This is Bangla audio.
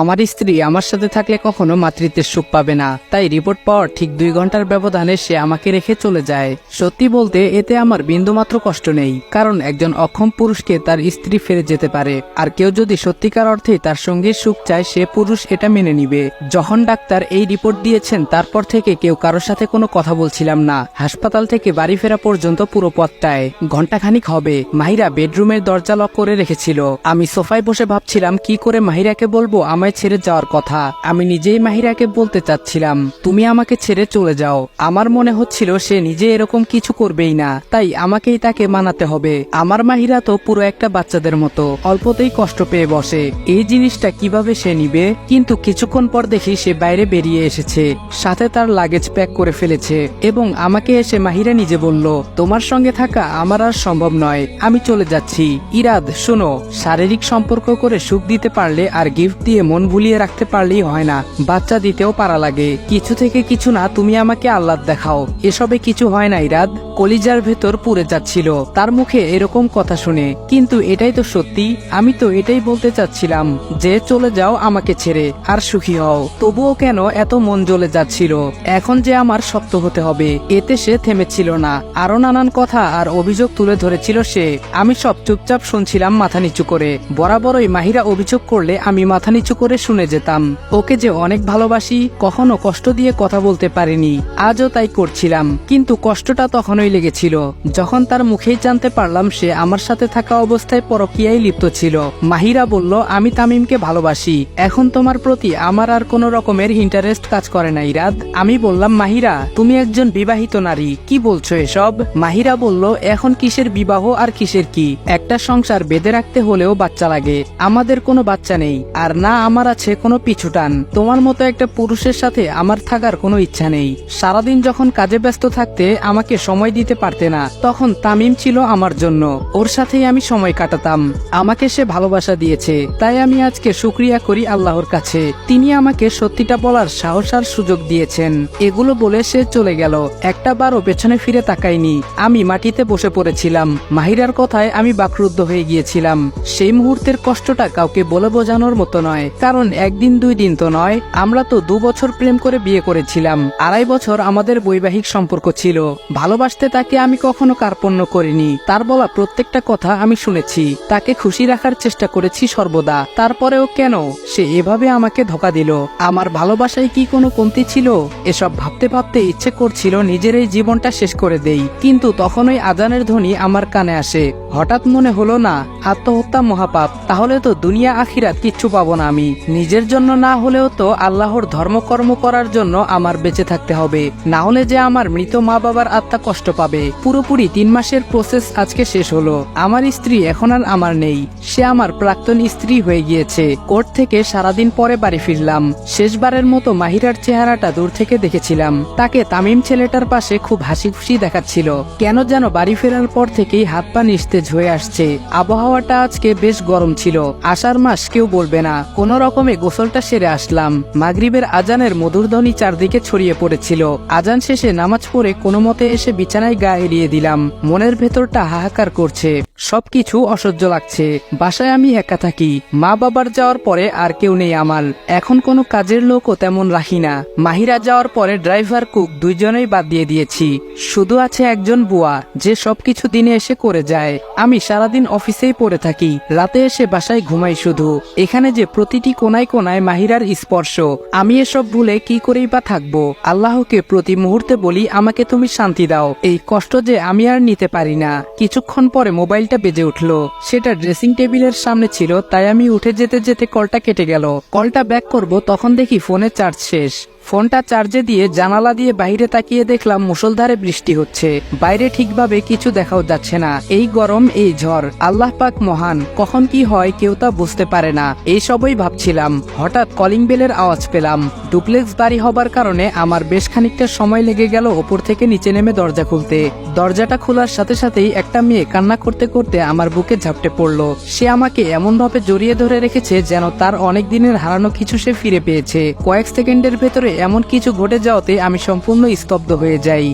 আমার স্ত্রী আমার সাথে থাকলে কখনো মাতৃত্বের সুখ পাবে না। তাই রিপোর্ট পাওয়ার ঠিক দুই ঘণ্টার ব্যবধানে সে আমাকে রেখে চলে যায়। সত্যি বলতে, এতে আমার বিন্দুমাত্র কষ্ট নেই, কারণ একজন অক্ষম পুরুষকে তার স্ত্রী ফিরে যেতে পারে। আর কেউ যদি সত্যিকার অর্থে তার সঙ্গে সুখ চায়, সে পুরুষ এটা মেনে নিবে। যখন ডাক্তার এই রিপোর্ট দিয়েছেন, তারপর থেকে কেউ কারোর সাথে কোনো কথা বলছিলাম না। হাসপাতাল থেকে বাড়ি ফেরা পর্যন্ত পুরো পথটায়। ঘন্টাখানিক হবে। মাহিরা বেডরুমের দরজা লক করে রেখেছিল। আমি সোফায় বসে ভাবছিলাম, কি করে মাহিরাকে বলব? আমায় ছেড়ে যাওয়ার কথা। আমি নিজেই মাহিরাকে বলতে চাচ্ছিলাম, তুমি আমাকে ছেড়ে চলে যাও। আমার মনে হচ্ছিল সে নিজে এরকম কিছু করবেই না, তাই আমাকেই তাকে মানাতে হবে। আমার মাহিরা তো পুরো একটা বাচ্চাদের মতো, অল্পতেই কষ্ট পেয়ে বসে। এই জিনিসটা কীভাবে সে নিবে? কিন্তু কিছুক্ষণ পর দেখি সে বাইরে বেরিয়ে এসেছে, সাথে তার লাগেজ প্যাক করে ফেলেছে এবং আমাকে এসে মাহিরা নিজে বলল, তোমার সঙ্গে থাকা আমার আর সম্ভব নয়, আমি চলে যাচ্ছি। ইরাদ, শোনো, শারীরিক সম্পর্ক করে সুখ দিতে পারলে আর গিফট দিয়ে মন ভুলিয়ে রাখতে পারলেই হয় না। বাচ্চা দিতেও পারা লাগে। কিছু থেকে কিছু না, তুমি আমাকে আহ্লাদ দেখাও। এসবে কিছু হয় না, ইরাদ। কলিজার ভেতর পুড়ে যাচ্ছিল। তার মুখে এরকম কথা শুনে। কিন্তু এটাই তো সত্যি। আমি তো এটাই বলতে চাচ্ছিলাম যে, চলে যাও আমাকে ছেড়ে, আর সুখী হও। তবুও কেন এত মন জ্বলে যাচ্ছিল? এখন যে আমার শক্ত হতে হবে, এতে সে থেমেছিল না। আরও নানান কথা আর অভিযোগ তুলে ধরেছিল সে। আমি সব চুপচাপ শুনছিলাম মাথা নিচু করে। বরাবরই মাহিরা অভিযোগ করলে আমি মাথা নিচু করে শুনে যেতাম। ওকে যে অনেক ভালোবাসি, কখনো কষ্ট দিয়ে কথা বলতে পারিনি। আজও তাই করছিলাম। কিন্তু কষ্টটা তখনই লেগেছিল। যখন তার মুখেই জানতে পারলাম সে আমার সাথে থাকা অবস্থায় পরকিয়ায় লিপ্ত ছিল। মাহিরা বলল, আমি তামিমকে ভালোবাসি। এখন তোমার প্রতি আমার আর কোনো রকমের ইন্টারেস্ট কাজ করে না, ইরাদ। আমি বললাম, মাহিরা, তুমি একজন বিবাহিত নারী। কি বলছো এসব? মাহিরা বলল, এখন কিসের বিবাহ আর কিসের কি? একটা সংসার বেঁধে রাখতে হলেও বাচ্চা লাগে। আমাদের কোনো বাচ্চা নেই। আর না আমার আছে কোনো পিছুটান তোমার মতো একটা পুরুষের সাথে আমার থাকার কোনো ইচ্ছা নেই। সারাদিন যখন কাজে ব্যস্ত থাকতে আমাকে সময় দিতে পারতে না, তখন তামিম ছিল আমার জন্য। ওর সাথেই আমি সময় কাটাতাম। আমাকে সে ভালোবাসা দিয়েছে। তাই আমি আজকে শুক্রিয়া করি আল্লাহর কাছে। তিনি আমাকে সত্যিটা বলার সাহস আর সুযোগ দিয়েছেন। এগুলো বলে সে চলে গেল। একটা বারও পেছনে ফিরে তাকাইনি আমি মাটিতে বসে পড়েছিলাম। মাহিরার কথায় আমি বাকরুদ্ধ হয়ে গিয়েছিলাম। সেই মুহূর্তের কষ্টটা কাউকে বলে বোঝানোর মতো নয়। কারণ একদিন দুই দিন তো নয়, আমরা তো দু বছর প্রেম করে বিয়ে করেছিলাম। আড়াই বছর আমাদের বৈবাহিক সম্পর্ক ছিল। ভালোবাসতে তাকে আমি কখনো কার্পণ্য করিনি। তার বলা প্রত্যেকটা কথা আমি শুনেছি। তাকে খুশি রাখার চেষ্টা করেছি সর্বদা। তারপরেও কেন? সে এভাবে আমাকে ধোকা দিল। আমার ভালোবাসায় কি কোনো কমতি ছিল? এসব ভাবতে ভাবতে ইচ্ছে করছিল নিজের এই জীবনটা শেষ করে দেই। কিন্তু তখনই আজানের ধ্বনি আমার কানে আসে। হঠাৎ মনে হলো, না, আত্মহত্যা মহাপাপ। তাহলে তো দুনিয়া আখিরাত কিচ্ছু পাবো না আমি। নিজের জন্য না হলেও তো আল্লাহর ধর্মকর্ম করার জন্য আমার বেঁচে থাকতে হবে। না হলে যে আমার মৃত মা বাবার আত্মা কষ্ট পাবে। পুরোপুরি তিন মাসের প্রসেস আজকে শেষ হলো। আমার স্ত্রী এখন আর আমার নেই। সে আমার প্রাক্তন স্ত্রী হয়ে গিয়েছে। কোর্ট থেকে সারাদিন পরে বাড়ি ফিরলাম। শেষবারের মতো মাহিরার চেহারাটা দূর থেকে দেখেছিলাম। তাকে তামিম ছেলেটার পাশে খুব হাসি খুশি দেখাচ্ছিল। কেন যেন বাড়ি ফেরার পর থেকেই হাত পা নিস্তেজ হয়ে আসছে। আবহাওয়াটা আজকে বেশ গরম ছিল। আষাঢ় মাস কেউ বলবে না। কোন রকমে গোসলটা সেরে আসলাম। মাগরিবের আজানের মধুর ধ্বনি চারদিকে ছড়িয়ে পড়েছিল। আজান শেষে নামাজ পড়ে কোনো মতে এসে বিছানায় গা এড়িয়ে দিলাম। মনের ভেতরটা হাহাকার করছে। সবকিছু অসহ্য লাগছে। বাসায় আমি একা থাকি। মা বাবার যাওয়ার পরে আর কেউ নেই আমার। এখন কোনো কাজের লোকও তেমন রাখি না। মাহিরা যাওয়ার পরে ড্রাইভার, কুক দুইজনেই বাদ দিয়ে দিয়েছি। শুধু আছে একজন বুয়া, যে সবকিছু দিনে এসে করে যায়। আমি সারাদিন অফিসেই পড়ে থাকি। রাতে এসে বাসায় ঘুমাই শুধু। এখানে যে প্রতিটি কোনায় কোনায় মাহিরার স্পর্শ। আমি এসব ভুলে কি করেই বা থাকব? আল্লাহকে প্রতি মুহূর্তে বলি, আমাকে তুমি শান্তি দাও। এই কষ্ট যে আমি আর নিতে পারি না। কিছুক্ষণ পরে মোবাইলটা বেজে উঠল। সেটা ড্রেসিং টেবিলের সামনে ছিল, তাই আমি উঠে যেতে যেতে কলটা কেটে গেল। কলটা ব্যাক করব, তখন দেখি ফোনে চার্জ শেষ। ফোনটা চার্জে দিয়ে জানালা দিয়ে বাইরে তাকিয়ে দেখলাম মুষলধারে বৃষ্টি হচ্ছে। বাইরে ঠিকভাবে কিছু দেখাও যাচ্ছে না। এই গরম, এই ঝড়। আল্লাহ পাক মহান। কখন কি হয় কেউ তা বুঝতে পারে না। এই সবই ভাবছিলাম। হঠাৎ কলিং বেলের আওয়াজ পেলাম। ডুপ্লেক্স বাড়ি হবার কারণে আমার বেশ খানিকটা সময় লেগে গেল ওপর থেকে নিচে নেমে দরজা খুলতে। দরজাটা খোলার সাথে সাথেই একটা মেয়ে কান্না করতে করতে আমার বুকে ঝাপটে পড়ল। সে আমাকে এমন ভাবে জড়িয়ে ধরে রেখেছে যেন তার অনেক দিনের হারানো কিছু সে ফিরে পেয়েছে। কয়েক সেকেন্ডের ভেতরে এমন কিছু ঘটে যাওয়াতে আমি সম্পূর্ণ স্তব্ধ হয়ে যাই।